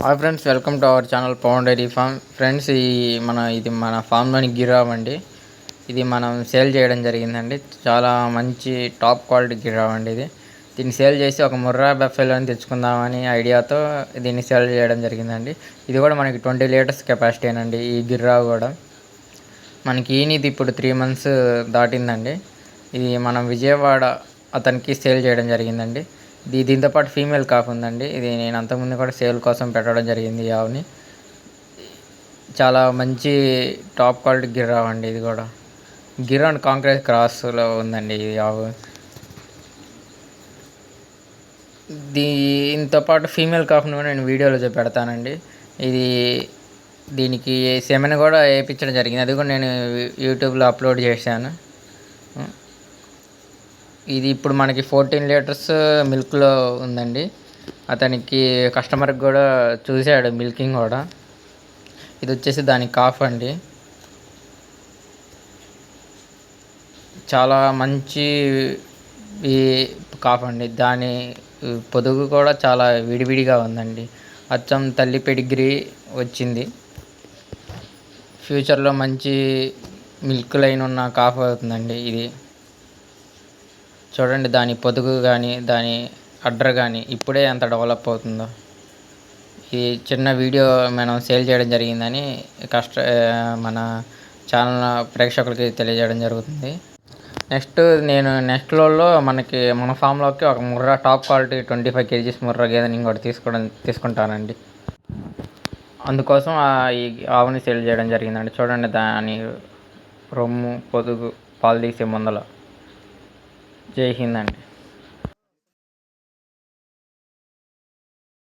Hi friends welcome to our channel Pavan dairy farm friends ఈ మన ఇది మన ఫామ్లోని గిరావ్ అండి. ఇది మనం సేల్ చేయడం జరిగిందండి. చాలా మంచి టాప్ క్వాలిటీ గిరావ్ అండి ఇది. దీన్ని సేల్ చేసి ఒక ముర్రా బెఫెలోని తెచ్చుకుందామని ఐడియాతో దీన్ని సేల్ చేయడం జరిగిందండి. ఇది కూడా మనకి ట్వంటీ లీటర్స్ కెపాసిటీ అండి ఈ గిర్రావ్ కూడా. మనకి ఈనిది ఇప్పుడు త్రీ మంత్స్ దాటిందండి. ఇది మనం విజయవాడ అతనికి సేల్ చేయడం జరిగిందండి. దీ దీంతో పాటు ఫీమేల్ కాఫ్ ఉందండి ఇది నేను అంతకుముందు కూడా సేల్ కోసం పెట్టడం జరిగింది ఈ ఆవుని చాలా మంచి టాప్ క్వాలిటీ గిర్రావ్ అండి ఇది కూడా. గిర్ అండ్ కాంక్రీట్ క్రాస్లో ఉందండి ఈ ఆవు దీంతో పాటు ఫీమేల్ కాఫ్ని కూడా నేను వీడియోలో చూపి పెడతానండి. ఇది దీనికి సెమెన్ కూడా వేయించడం జరిగింది. అది కూడా నేను యూట్యూబ్లో అప్లోడ్ చేశాను. ఇది ఇప్పుడు మనకి ఫోర్టీన్ లీటర్స్ మిల్క్లో ఉందండి. అతనికి కస్టమర్కి కూడా చూశాడు మిల్కింగ్ కూడా. ఇది వచ్చేసి దాని కాఫ్ అండి. చాలా మంచి ఈ కాఫ్ అండి. దాని పొదుగు కూడా చాలా విడివిడిగా ఉందండి. అచ్చం తల్లి పెడిగ్రీ వచ్చింది. ఫ్యూచర్లో మంచి మిల్క్ లైన్ ఉన్న కాఫ్ అవుతుందండి ఇది. చూడండి దాని పొదుగు కానీ దాని అడ్డర్ కానీ ఇప్పుడే ఎంత డెవలప్ అవుతుందో. ఈ చిన్న వీడియో మనం సేల్ చేయడం జరిగిందని కష్ట మన ఛానల్ ప్రేక్షకులకి తెలియజేయడం జరుగుతుంది. నెక్స్ట్ నేను నెక్స్ట్ లోల్లో మనకి మన ఫామ్లోకి ఒక Murrah top quality twenty five KGs Murrah గేదెని ఇంకోటి తీసుకోవడం తీసుకుంటానండి. అందుకోసం ఈ ఆవుని సేల్ చేయడం జరిగిందండి. చూడండి దాని రొమ్ము పొదుగు పాలు తీసే ముందల. జై హింద్ అండి